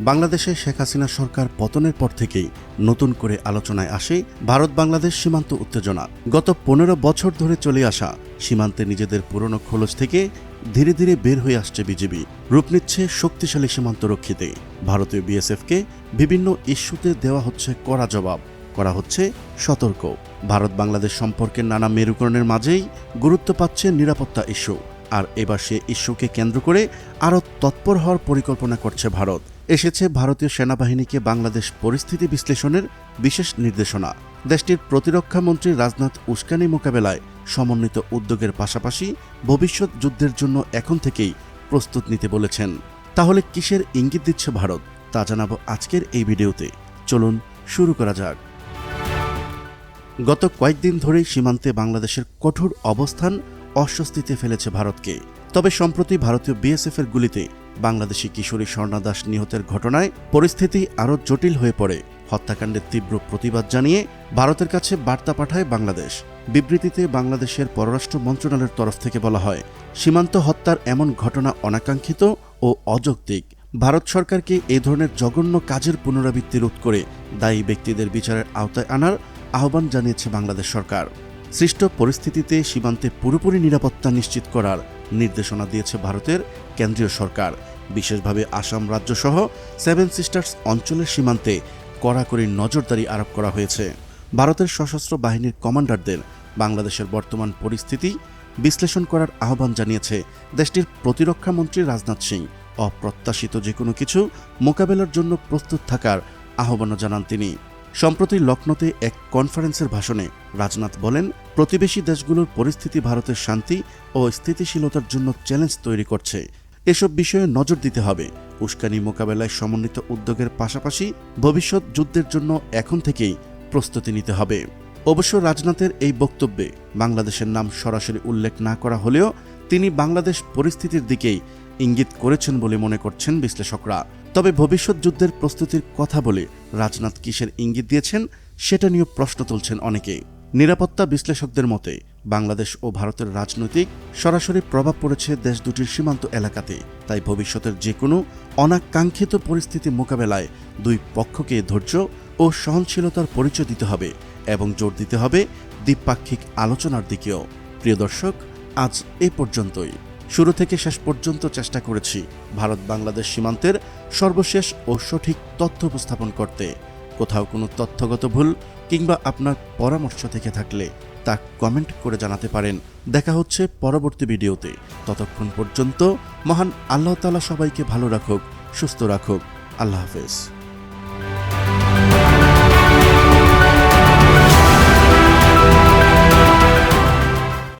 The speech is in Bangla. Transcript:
বাংলাদেশে শেখ হাসিনা সরকার পতনের পর থেকেই নতুন করে আলোচনায় আসে ভারত বাংলাদেশ সীমান্ত উত্তেজনা। গত পনেরো বছর ধরে চলে আসা সীমান্তে নিজেদের পুরনো খোলস থেকে ধীরে ধীরে বের হয়ে আসছে বিজিবি রূপ নিচ্ছে শক্তিশালী সীমান্ত রক্ষিতে। ভারতীয় বিএসএফকে বিভিন্ন ইস্যুতে দেওয়া হচ্ছে কড়া জবাব। করা হচ্ছে সতর্ক। ভারত বাংলাদেশ সম্পর্কের নানা মেরুকরণের মাঝেই গুরুত্ব পাচ্ছে নিরাপত্তা ইস্যু। আর এবার সে ইস্যুকে কেন্দ্র করে আরও তৎপর হওয়ার পরিকল্পনা করছে ভারত। এসেছে ভারতীয় সেনাবাহিনীকে বাংলাদেশ পরিস্থিতি বিশ্লেষণের বিশেষ নির্দেশনা। দেশটির প্রতিরক্ষা মন্ত্রী রাজনাথ উস্কানি মোকাবেলায় সমন্বিত উদ্যোগের পাশাপাশি ভবিষ্যৎ যুদ্ধের জন্য এখন থেকেই প্রস্তুত নিতে বলেছেন। তাহলে কিসের ইঙ্গিত দিচ্ছে ভারত? তা জানাব আজকের এই ভিডিওতে। চলুন শুরু করা যাক। গত কয়েকদিন ধরেই সীমান্তে বাংলাদেশের কঠোর অবস্থান অস্বস্তিতে ফেলেছে ভারতকে। তবে সম্প্রতি ভারতীয় বিএসএফ এর গুলিতে বাংলাদেশি কিশোরী স্বর্ণা দাস নিহতের ঘটনায় পরিস্থিতি আরও জটিল হয়ে পড়ে। হত্যাকাণ্ডের তীব্র প্রতিবাদ জানিয়ে ভারতের কাছে বার্তা পাঠায় বাংলাদেশ। বিবৃতিতে বাংলাদেশের পররাষ্ট্র মন্ত্রণালয়ের তরফ থেকে বলা হয়, সীমান্ত হত্যার এমন ঘটনা অনাকাঙ্ক্ষিত ও অযৌক্তিক। ভারত সরকারকে এ ধরনের জঘন্য কাজের পুনরাবৃত্তি রোধ করে দায়ী ব্যক্তিদের বিচারের আওতায় আনার আহ্বান জানিয়েছে বাংলাদেশ সরকার। সৃষ্ট পরিস্থিতিতে সীমান্তে পুরোপুরি নিরাপত্তা নিশ্চিত করার নির্দেশনা দিয়েছে ভারতের কেন্দ্রীয় সরকার। বিশেষভাবে আসাম রাজ্যসহ সেভেন সিস্টার্স অঞ্চলের সীমান্তে কড়াকড়ি নজরদারি আরোপ করা হয়েছে। ভারতের সশস্ত্র বাহিনীর কমান্ডারদের বাংলাদেশের বর্তমান পরিস্থিতি বিশ্লেষণ করার আহ্বান জানিয়েছে দেশটির প্রতিরক্ষা মন্ত্রী রাজনাথ সিং। অপ্রত্যাশিত যে কোনো কিছু মোকাবেলার জন্য প্রস্তুত থাকার আহ্বানও জানান তিনি। সম্প্রতি লখনৌতে এক কনফারেন্সের ভাষণে রাজনাথ বলেন, প্রতিবেশী দেশগুলোর পরিস্থিতি, ভারতের শান্তি ও স্থিতিশীলতার জন্য চ্যালেঞ্জ তৈরি করছে। এসব বিষয়ে নজর দিতে হবে। উস্কানি মোকাবেলায় সমন্বিত উদ্যোগের পাশাপাশি ভবিষ্যৎ যুদ্ধের জন্য এখন থেকেই প্রস্তুতি নিতে হবে। অবশ্য রাজনাথের এই বক্তব্যে বাংলাদেশের নাম সরাসরি উল্লেখ না করা হলেও তিনি বাংলাদেশ পরিস্থিতির দিকেই ইঙ্গিত করেছেন বলে মনে করছেন বিশ্লেষকরা। তবে ভবিষ্যৎ যুদ্ধের প্রস্তুতির কথা বলে রাজনাথ কিসের ইঙ্গিত দিয়েছেন সেটা নিয়ে প্রশ্ন তুলছেন অনেকে নিরাপত্তা বিশ্লেষকদের মতে, বাংলাদেশ ও ভারতের রাজনৈতিক সরাসরি প্রভাব পড়েছে দেশ দুটির সীমান্ত এলাকাতে। তাই ভবিষ্যতের যে কোনো অনাকাঙ্ক্ষিত পরিস্থিতি মোকাবেলায় দুই পক্ষকে ধৈর্য ও সহনশীলতার পরিচয় দিতে হবে এবং জোর দিতে হবে দ্বিপাক্ষিক আলোচনার দিকেও। প্রিয় দর্শক, আজ এ পর্যন্তই। শুরু থেকে শেষ পর্যন্ত চেষ্টা করেছি ভারত বাংলাদেশ সীমান্তের সর্বশেষ ও সঠিক তথ্য উপস্থাপন করতে। কোথাও কোনো তথ্যগত ভুল কিংবা আপনার পরামর্শ থেকে থাকলে তা কমেন্ট করে জানাতে পারেন। দেখা হচ্ছে পরবর্তী ভিডিওতে। ততক্ষণ পর্যন্ত মহান আল্লাহ তালা সবাইকে ভালো রাখুক, সুস্থ রাখুক। আল্লাহ হাফেজ।